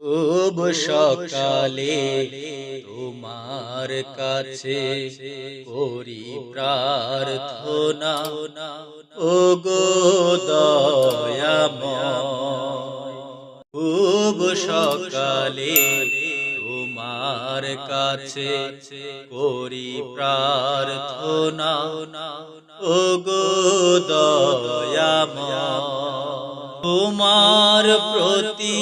খুব সকালে তোমার কাছে করি প্রার্থনা ও গো দয়াময় খুব সকালে তোমার কাছে করি প্রার্থনা ও গো দয়াময় তোমার প্রতি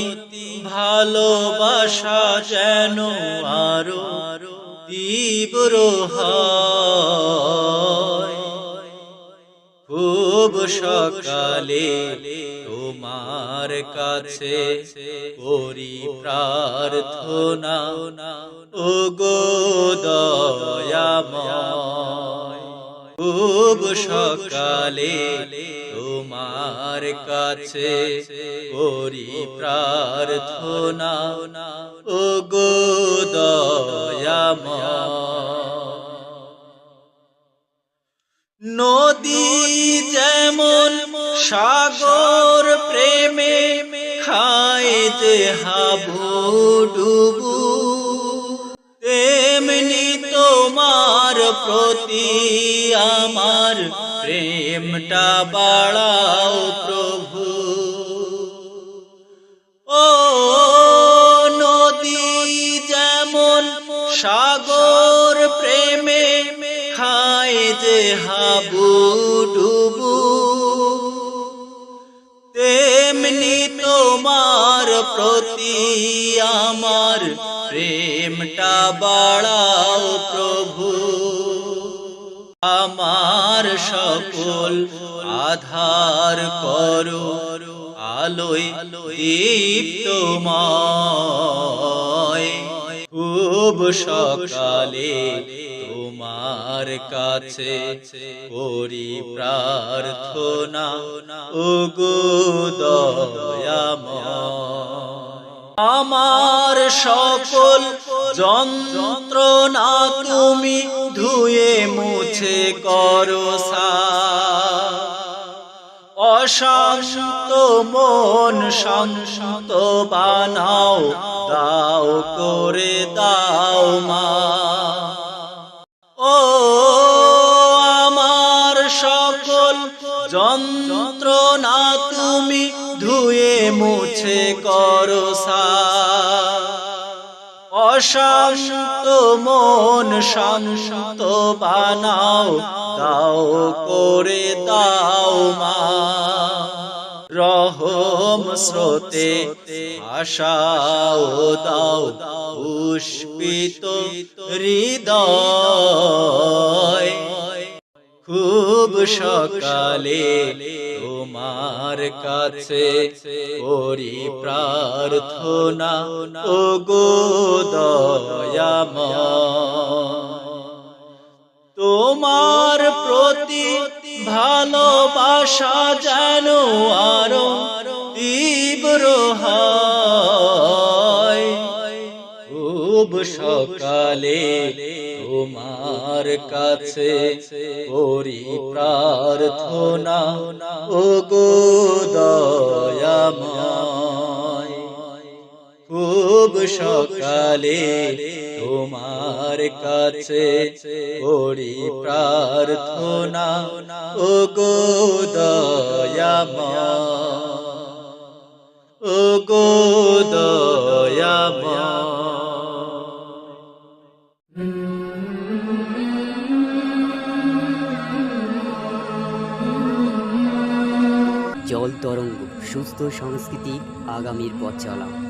ভালোবাসা যেন আরও তীব্র খুব সকালে তোমার কাছে করি প্রার্থনা। ও গো দয়াময়, খুব সকালে তোমার কাছে করি প্রার্থনা। ও গো দয়াময়। নদী যেমন সাগর প্রেমে খায় যে হাবুডুবু তেমনি তোমার প্রতি আমার প্রেমটা বাড়াও প্রভু। ও নদী যেমন সাগর প্রেমে খায় যে হাবুডুবু তেমনি তোমার প্রতি আমার প্রেমটা বাড়াও প্রভু। আমার সকল আধার করো, আলোয় দীপ্তময়। খুব সকালে তোমার কাছে করি প্রার্থনা। ও গো দয়াময়। আমার সকল যন্ত্রণা তুমি ধুয়ে মুছে করো অশান্ত মন শান্ত বানাও, দাও করে দাও মা। যন্ত্রণা তুমি ধুয়ে মুছে করো অশান্ত মন শান্ত বানাও, দাও করে দাও মা। রহম স্রোতে আশাও দাও পুষ্পিত হৃদয়। খুব সকালে তোমার কাছে করি প্রার্থনা। ও গো দয়াময়, তোমার প্রতি ভালোবাসা যেন আরও তীব্র হয়। খুব সকালে তোমার কাছে করি প্রার্থনা। ও গো দয়াময়, খুব সকালে তোমার কাছে করি প্রার্থনা। ও গো দয়াময় ও গো তরঙ্গ সুস্থ সংস্কৃতি আগামীর পথ চলা।